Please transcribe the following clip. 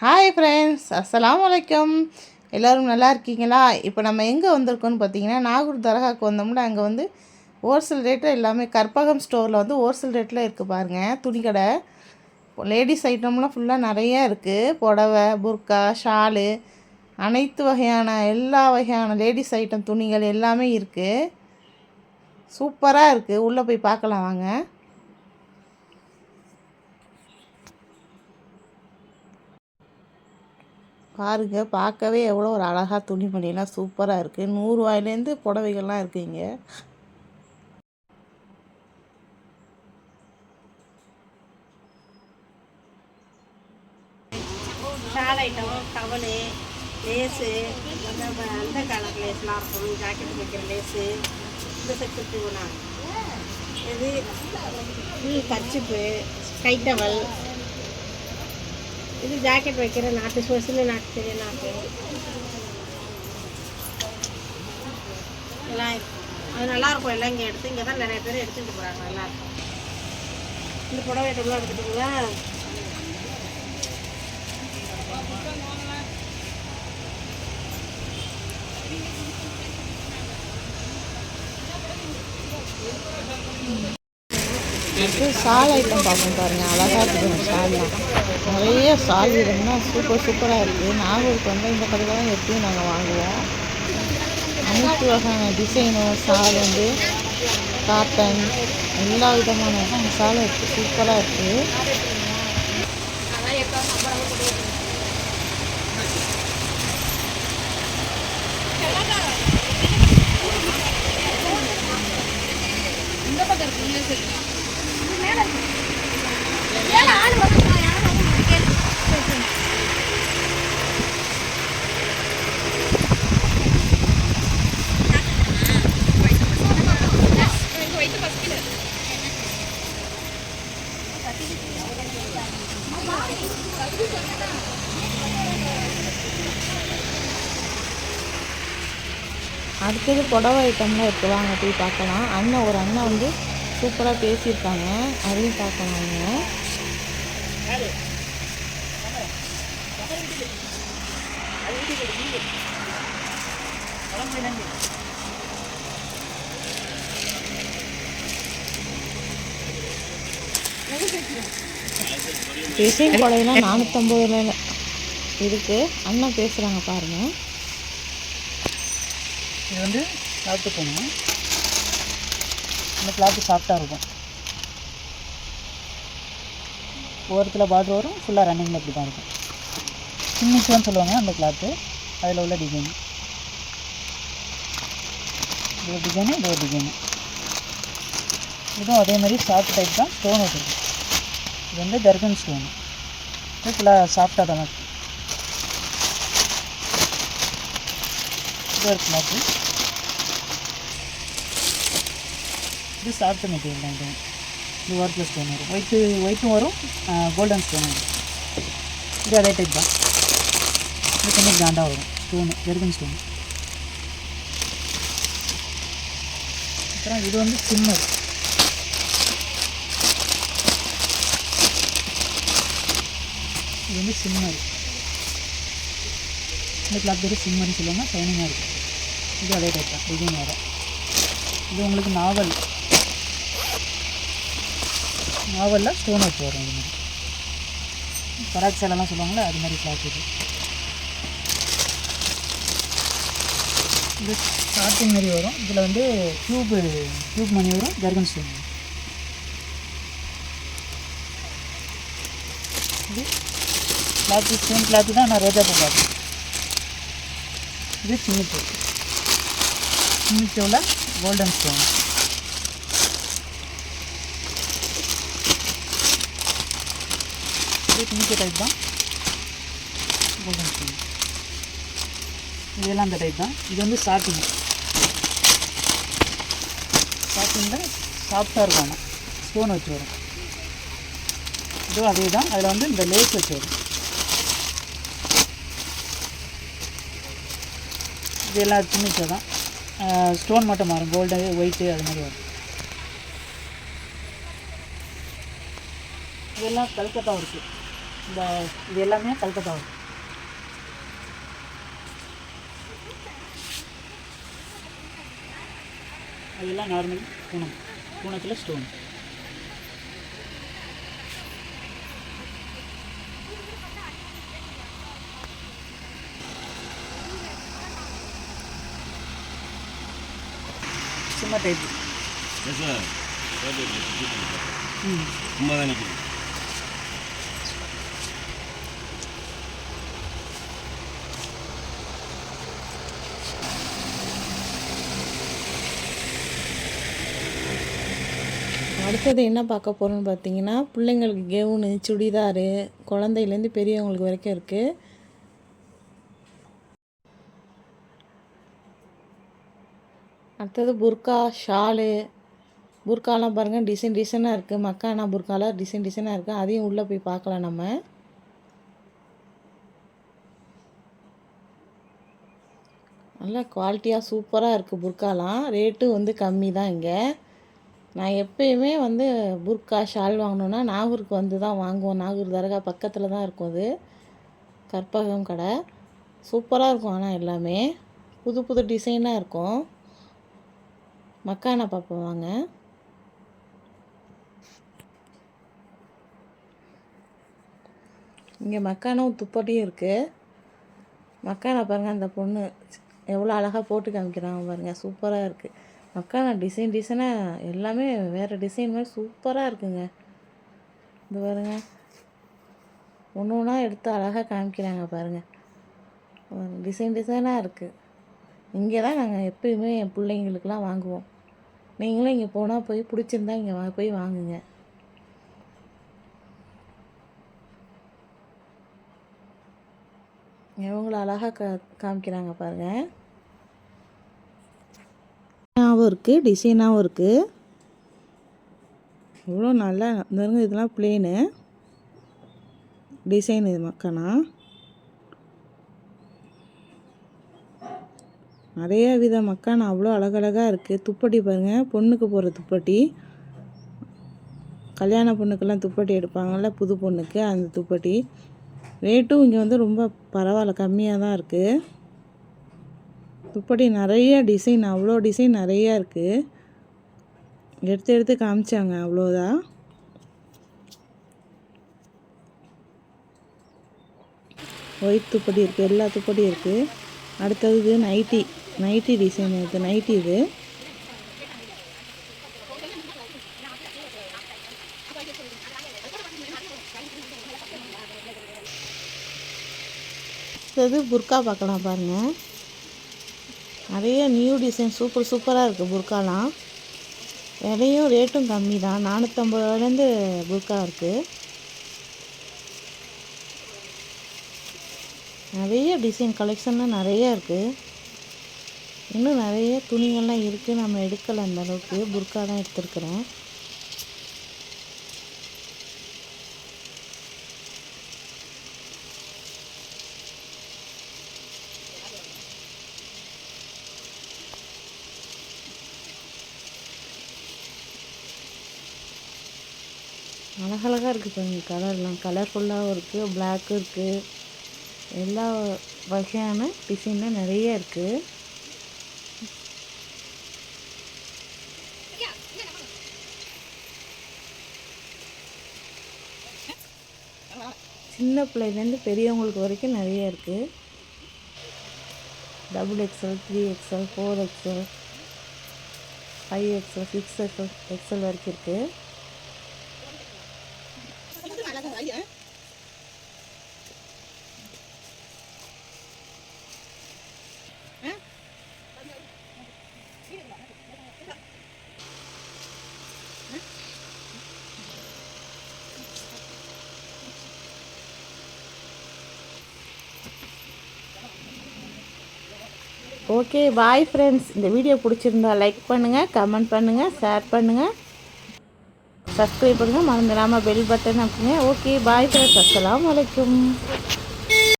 Hi friends அஸ்லாம் வலைக்கம் எல்லோரும் நல்லா இருக்கீங்களா? இப்போ நம்ம எங்கே வந்திருக்கோம்னு பார்த்தீங்கன்னா நாகூர் தரகாக்கு வந்தோம்னா அங்கே வந்து ஹோல்சேல் ரேட்டில் எல்லாமே கற்பகம் ஸ்டோரில் வந்து ஹோல்சேல் ரேட்டில் இருக்குது பாருங்கள் துணிக்கடை லேடிஸ் ஐட்டம்லாம் ஃபுல்லாக நிறையா இருக்குது புடவை புர்கா ஷாலு அனைத்து வகையான எல்லா வகையான லேடிஸ் ஐட்டம் துணிகள் எல்லாமே இருக்குது சூப்பராக இருக்குது உள்ளே போய் பார்க்கலாம் வாங்க. பாருங்க பார்க்கவே எவ்வளோ ஒரு அழகாக துணிமணிலாம் சூப்பராக இருக்குது நூறுரூவாயிலேருந்து புடவைகள்லாம் இருக்குது இங்கே ஷால் ஐட்டம் டவலு லேஸு அந்த அந்த கலர் லேஸ்லாம் இருக்கும். ஜாக்கெட் வைக்கிற லேஸு இந்த செட்டு தூணா இது கச்சிப்பு கர்ச்சிப்பு கை டவல் இது ஜாக்கெட் வைக்கிற நாட்டு ஸ்பெஷல் நாட்டு பெரிய நாட்டு. எல்லாம் அது நல்லாயிருக்கும் எல்லாம் இங்கே எடுத்து இங்கே தான் நிறைய பேர் எடுத்துகிட்டு போகிறாங்க நல்லாயிருக்கும் இந்த புடவை ஐட்டம்லாம் எடுத்துக்கிட்டீங்களா அடுத்து சால் ஐட்டம் பார்ப்போம் பாருங்கள் அழகாக இருக்குது சால்லாம் நிறைய சால் இருந்தால் சூப்பர் சூப்பராக இருக்குது நாகூருக்கு வந்து இந்த கடையில் தான் எப்பயும் நாங்கள் வாங்குவோம். அனைத்து வகையான டிசைனும் சால் வந்து காட்டன் எல்லா விதமான சாலும் இருக்குது சூப்பராக இருக்குது அடுத்தது புடவை ஐட்டம்லாம் இருக்குது வாங்க போய் பார்க்கலாம். அண்ணன் ஒரு அண்ணன் வந்து சூப்பராக பேசியிருக்காங்க. அதையும் பார்க்கலாம் வாங்க. டிசைன் புடவைலாம் நானூற்றம்பது ரூபாயில் இருக்குது அண்ணன் பேசுகிறாங்க பாருங்கள் இது வந்து சாப்பிட்டு போகணும் இந்த கிளாத்து சாஃப்டாக இருக்கும். ஓரத்தில் பார்டர் வரும் ஃபுல்லாக ரன்னிங்கில் இப்படி தான் இருக்கும். சின்னிச்சுன்னு சொல்லுவாங்க அந்த கிளாத்து அதில் உள்ள டிசைன் இது ஒரு டிசைனு இது ஒரு டிசைனு இதுவும் அதே மாதிரி சாஃப்ட் டைப் தான். ஸ்டோன் வச்சுருக்கு. இது வந்து தர்கன் ஸ்டோன் இது ஃபுல்லாக சாஃப்டாக தான் இருக்கு. இது ஒரு கிளாத்து இது சாஃப்ட் மெட்டீரியல் தான் இது. இது ஒர்க்கில் ஸ்டோன் வரும். ஒயிட்டு ஒயிட்டும் வரும். கோல்டன் ஸ்டோன் வரும். இது அதே டைப் தான். இது கொஞ்சம் கிராண்டாக வரும். ஸ்டோனு ஜெர்கன் ஸ்டோன் அப்புறம் இது வந்து சிம்மர் இது வந்து சிம்மர் இந்த கிளாத் பேர் சிம்மர்னு சொல்லுவாங்க. ஷைனிங்காக இருக்கும். இது அதே டைப் தான். இதுவும் வேறு. இது உங்களுக்கு நாவல் நாவலில் ஸ்டோன் வச்சு வரும் இது மாதிரி. பராக் சேலெல்லாம் சொல்லுவாங்கள்ல அது மாதிரி கிளாத் இது. இது ஸ்டார்டிங் மாதிரி வரும். இதில் வந்து டியூப் டியூப் மணி வரும் ஜர்கன் ஸ்டோன் வரும். இது கிளாத்து ஸ்டோன் கிளாத்து தான் நான் ரோஜா பூ இது இது சின்னிச்சூ சின்னிச்சூவில் கோல்டன் ஸ்டோன் இது சின்னிச்சூ டைப் தான். கோல்டன் ஸ்டோன் இதெல்லாம் அந்த டைப் தான். இது வந்து ஸ்டார்டிங் ஸ்டார்டிங்கில் சாஃப்டாக இருக்கும் ஆனால் ஸ்டோன் வச்சு வரும். இதுவும் அதே தான். அதில் வந்து இந்த லேஸ் வச்சு வரும். இது எல்லாம் தான். ஸ்டோன் மட்டும் மாறும். கோல்டு ஒயிட்டு அது மாதிரி வரும். இதெல்லாம் கல்கத்தா இருக்குது இந்த இது எல்லாமே கல்கத்தா அதெல்லாம் நார்மல் பூனம். பூனத்தில் ஸ்டோன் சும்மா டைப் சும்மா தான் நிற்குது அடுத்தது என்ன பார்க்க போகிறோன்னு பார்த்தீங்கன்னா பிள்ளைங்களுக்கு கெவுனு சுடிதாரு குழந்தையிலேருந்து பெரியவங்களுக்கு வரைக்கும் இருக்குது அடுத்தது புர்கா ஷாலு புர்காலாம் பாருங்கள் டிசைன் டிசைனாக இருக்குது மக்கானா புர்காலாம் டிசைன் டிசைனாக இருக்குது அதையும் உள்ளே போய் பார்க்கலாம் நம்ம. நல்லா குவாலிட்டியாக சூப்பராக இருக்குது புர்காலாம் ரேட்டு வந்து கம்மி தான் இங்கே. நான் எப்பயுமே வந்து புர்கா ஷால் வாங்கணுன்னா நாகூருக்கு வந்து தான் வாங்குவோம். நாகூர் தர்கா பக்கத்தில் தான் இருக்கும் அது. கற்பகம் கடை. சூப்பராக இருக்கும் ஆனால் எல்லாமே. புது புது டிசைனாக இருக்கும். மக்கானா பாப்பா வாங்க. இங்கே மக்கானும் துப்பட்டியும் இருக்குது மக்கானா பாருங்கள் அந்த பொண்ணு எவ்வளோ அழகாக போட்டு காமிக்கிறாங்க பாருங்கள் சூப்பராக இருக்குது அக்கா நான் டிசைன் டிசைனாக எல்லாமே வேறு டிசைன் மாதிரி சூப்பராக இருக்குங்க. இது பாருங்க. ஒன்று ஒன்றா எடுத்து அழகாக காமிக்கிறாங்க பாருங்கள் டிசைன் டிசைனாக இருக்குது இங்கே தான் நாங்கள் எப்பயுமே என் பிள்ளைங்களுக்கெலாம் வாங்குவோம். நீங்களும் இங்கே போனால் போய் பிடிச்சிருந்தா இங்கே வா போய் வாங்குங்க. இவங்களை அழகாக கா காமிக்கிறாங்க பாருங்கள் இருக்குது டிசைனாகவும் இருக்குது இவ்வளோ நல்லா இந்த இதெல்லாம் பிளேனு டிசைன் இது மக்கானா? நிறைய வித மக்கான் அவ்வளோ அழகழகாக இருக்குது துப்பட்டி பாருங்கள் பொண்ணுக்கு போகிற துப்பட்டி. கல்யாண பொண்ணுக்கெல்லாம் துப்பட்டி எடுப்பாங்கள்ல புது பொண்ணுக்கு அந்த துப்பட்டி. ரேட்டும் இங்கே வந்து ரொம்ப பரவாயில்ல கம்மியாக தான் இருக்குது இப்படி நிறைய டிசைன் அவ்வளோ டிசைன் நிறையா இருக்குது எடுத்து எடுத்து காமிச்சாங்க அவ்வளோதான் ஒயிட் துப்படி இருக்குது எல்லா துப்படி இருக்குது அடுத்தது இது நைட்டி நைட்டி டிசைன் இருக்குது நைட்டி இது. அடுத்தது புர்கா பார்க்கலாம் பாருங்கள் நிறைய நியூ டிசைன் சூப்பர் சூப்பராக இருக்குது புர்காலாம் விலையும் ரேட்டும் கம்மி தான் நானூற்றம்பது ரூபாலேருந்து புர்கா இருக்குது நிறைய டிசைன் கலெக்ஷன்லாம் நிறைய இருக்குது இன்னும் நிறைய துணிகள்லாம் இருக்குது நம்ம எடுக்கலை அந்த அளவுக்கு. புர்கா தான் எடுத்துருக்குறேன். அழகழகாக இருக்குது பாருங்க கலர்லாம். கலர்ஃபுல்லாகவும் இருக்குது பிளாக்கும் இருக்குது எல்லா வகையான டிசைன்லாம் நிறைய இருக்குது சின்ன பிள்ளைலேருந்து பெரியவங்களுக்கு வரைக்கும் நிறைய இருக்குது double XL three XL four XL five XL six XL XL வரைக்கும் இருக்குது ஓகே பாய் ஃப்ரெண்ட்ஸ் இந்த வீடியோ பிடிச்சிருந்தா லைக் பண்ணுங்கள் கமெண்ட் பண்ணுங்கள் ஷேர் பண்ணுங்கள் சப்ஸ்கிரைப் பண்ணுங்கள் மறந்துடாமல் பெல் பட்டன் அப்படிங்க ஓகே பாய் ஃப்ரெண்ட்ஸ் அஸ்லாம் அலைக்கும்